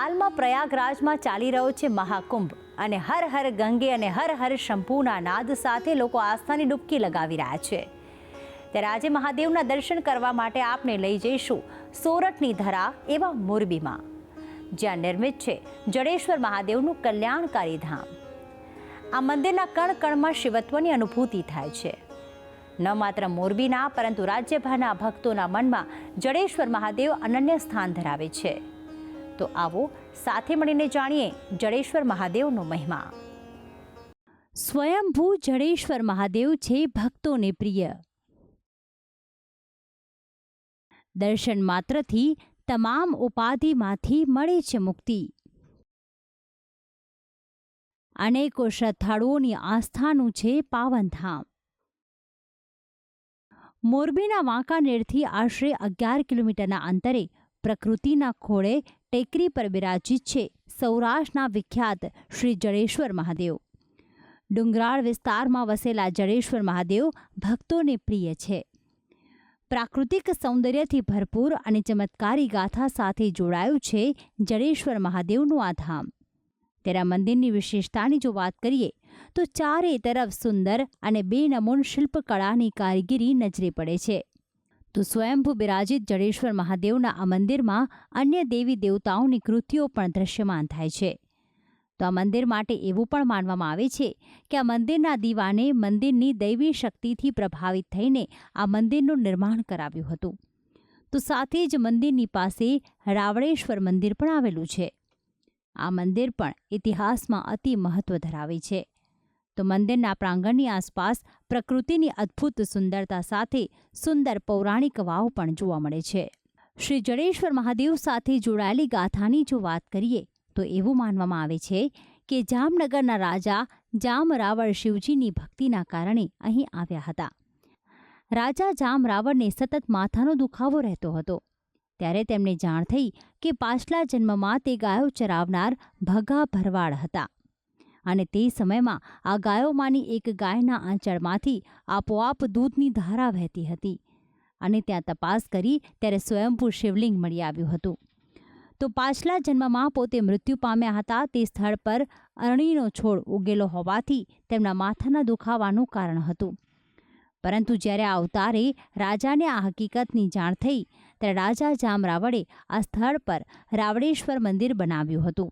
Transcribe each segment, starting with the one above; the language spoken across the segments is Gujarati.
હાલમાં પ્રયાગરાજમાં ચાલી રહ્યો છે મહાકુંભ. અને હર હર ગંગે અને હર હર શંભુના નાદ સાથે લોકો આસ્થાની ડૂબકી લગાવી રહ્યા છે. ત્યારે આજે મહાદેવના દર્શન કરવા માટે આપને લઈ જઈશું સોરઠની ધરા એવા મોરબીમાં. જ્યાં નિર્મિત છે જડેશ્વર મહાદેવનું કલ્યાણકારી ધામ. આ મંદિરના કણ કણમાં શિવત્વની અનુભૂતિ થાય છે. ન માત્ર મોરબીના, પરંતુ રાજ્યભરના ભક્તોના મનમાં જડેશ્વર મહાદેવ અનન્ય સ્થાન ધરાવે છે. તો આવો સાથે મળીને જાણીએ જડેશ્વર મહાદેવનો મહિમા. સ્વયંભૂ જડેશ્વર મહાદેવ છે ભક્તોને પ્રિય. દર્શન માત્રથી તમામ ઉપાધિમાંથી મળે છે મુક્તિ. અનેકો શ્રદ્ધાળુઓની આસ્થાનું છે પાવનધામ. મોરબીના વાંકાનેરથી આશરે અગિયાર કિલોમીટરના અંતરે પ્રકૃતિના ખોળે ટેકરી પર બિરાજિત છે સૌરાષ્ટ્રના વિખ્યાત શ્રી જડેશ્વર મહાદેવ. ડુંગરાળ વિસ્તારમાં વસેલા જડેશ્વર મહાદેવ ભક્તોને પ્રિય છે. પ્રાકૃતિક સૌંદર્યથી ભરપૂર અને ચમત્કારી ગાથા સાથે જોડાયું છે જડેશ્વર મહાદેવનું આ ધામ. તેના મંદિરની વિશેષતાની જો વાત કરીએ, તો ચારે તરફ સુંદર અને બેનમૂન શિલ્પકળાની કારીગીરી નજરે પડે છે. તો સ્વયંભૂ બિરાજિત જડેશ્વર મહાદેવના આ મંદિરમાં અન્ય દેવી દેવતાઓની કૃતિઓ પણ દ્રશ્યમાન થાય છે. તો આ મંદિર માટે એવું પણ માનવામાં આવે છે કે આ મંદિરના દીવાને મંદિરની દૈવી શક્તિથી પ્રભાવિત થઈને આ મંદિરનું નિર્માણ કરાવ્યું હતું. તો સાથે જ મંદિરની પાસે રાવળેશ્વર મંદિર પણ આવેલું છે. આ મંદિર પણ ઇતિહાસમાં અતિ મહત્વ ધરાવે છે. તો મંદિરના પ્રાંગણની આસપાસ પ્રકૃતિની અદ્ભુત સુંદરતા સાથે સુંદર પૌરાણિક વાવ પણ જોવા મળે છે. શ્રી જડેશ્વર મહાદેવ સાથે જોડાયેલી ગાથાની જો વાત કરીએ, તો એવું માનવામાં આવે છે કે જામનગરના રાજા જામ રાવળ શિવજીની ભક્તિના કારણે અહીં આવ્યા હતા. રાજા જામ રાવળને સતત માથાનો દુખાવો રહેતો હતો. ત્યારે તેમને જાણ થઈ કે પાછલા જન્મમાં તે ગાયો ચરાવનાર ભગા ભરવાડ હતા. અને તે સમયમાં આ ગાયોમાંની એક ગાયના આંચળમાંથી આપોઆપ દૂધની ધારા વહેતી હતી અને ત્યાં તપાસ કરી ત્યારે સ્વયંભૂ શિવલિંગ મળી આવ્યું હતું. તો પાછલા જન્મમાં પોતે મૃત્યુ પામ્યા હતા તે સ્થળ પર અરણીનો છોડ ઉગેલો હોવાથી તેમના માથાના દુખાવાનું કારણ હતું. પરંતુ જ્યારે આ અવતારે રાજાને આ હકીકતની જાણ થઈ, ત્યારે રાજા જામ રાવળે આ સ્થળ પર રાવળેશ્વર મંદિર બનાવ્યું હતું.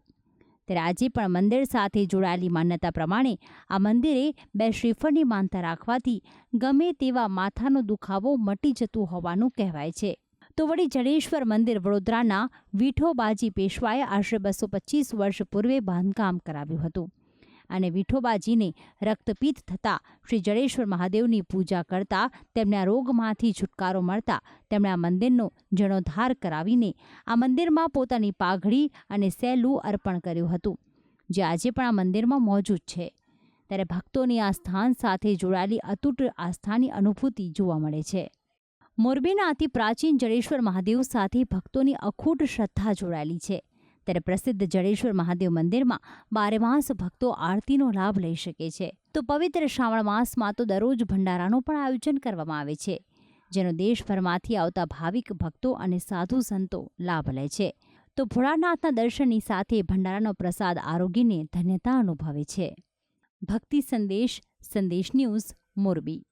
ત્યારે આજે પણ મંદિર સાથે જોડાયેલી માન્યતા પ્રમાણે આ મંદિરે બે શ્રીફળની માનતા રાખવાથી ગમે તેવા માથાનો દુખાવો મટી જતું હોવાનું કહેવાય છે. તો વળી જડેશ્વર મંદિર વડોદરાના વિઠોબાજી પેશવાએ આશરે બસો પચીસ વર્ષ પૂર્વે બાંધકામ કરાવ્યું હતું. અને વિઠોબાજીને રક્તપીત થતાં શ્રી જડેશ્વર મહાદેવની પૂજા કરતા તેમને રોગમાંથી છુટકારો મળતા તેમણે આ મંદિરનો જણોધાર કરાવીને આ મંદિરમાં પોતાની પાઘડી અને સહેલું અર્પણ કર્યું હતું, જે આજે પણ આ મંદિરમાં મોજૂદ છે. ત્યારે ભક્તોની આ સ્થાન સાથે જોડાયેલી અતૂટ આસ્થાની અનુભૂતિ જોવા મળે છે. મોરબીના અતિ પ્રાચીન જડેશ્વર મહાદેવ સાથે ભક્તોની અખૂટ શ્રદ્ધા જોડાયેલી છે. ત્યારે પ્રસિદ્ધ જડેશ્વર મહાદેવ મંદિરમાં બારે માસ ભક્તો આરતીનો લાભ લઈ શકે છે. તો પવિત્ર શ્રાવણ માસમાં તો દરરોજ ભંડારાનું પણ આયોજન કરવામાં આવે છે, જેનો દેશભરમાંથી આવતા ભાવિક ભક્તો અને સાધુ સંતો લાભ લે છે. તો ભોળાનાથના દર્શનની સાથે ભંડારાનો પ્રસાદ આરોગીને ધન્યતા અનુભવે છે. ભક્તિ સંદેશ સંદેશ ન્યૂઝ, મોરબી.